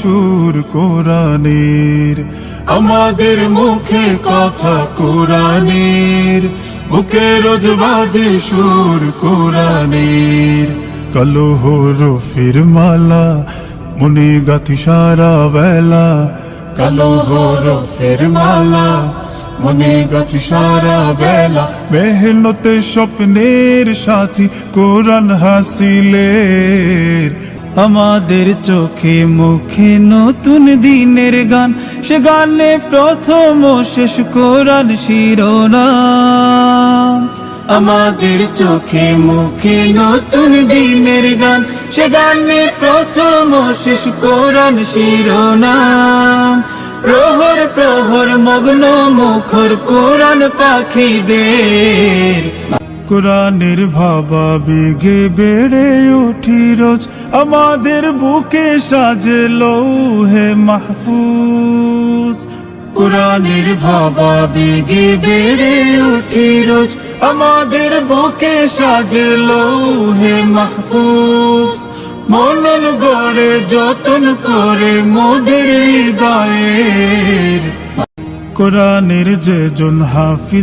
সুর কোরআনের, আমাদের মুখে কথা কোরআনের, বুকে রোজ বাজে সুর কোরআনের। কালো হরফের মালা, মনে গাথি সারা বেলা। কালো হরফের মালা মনে গাথি সারা বেলা। মেহনতে স্বপ্নের সাথী কোরআন হাসিলের। আমাদের চোখে মুখে নতুন দিনের গান সে গানে প্রথম ও শেষ কোরআন শিরোনাম। আমাদের চোখে মুখে নতুন দিনের গান সে গানে প্রথম ও শেষ কোরআন শিরোনাম। মগ্ন মুখর কোরআন পাখিদের। কোরআনের ভাবা বেগে বেড়ে উঠি রোজ। আমাদের বুকে সাজলো হে মাহফুজ। কোরআনের ভাবা বেগে বেড়ে উঠি রোজ। আমাদের বুকে সাজলো হে মাহফুজ। মনন গড়ে যতন করে মোদের হৃদয়ের। কোরআনের যে জন হাফিজ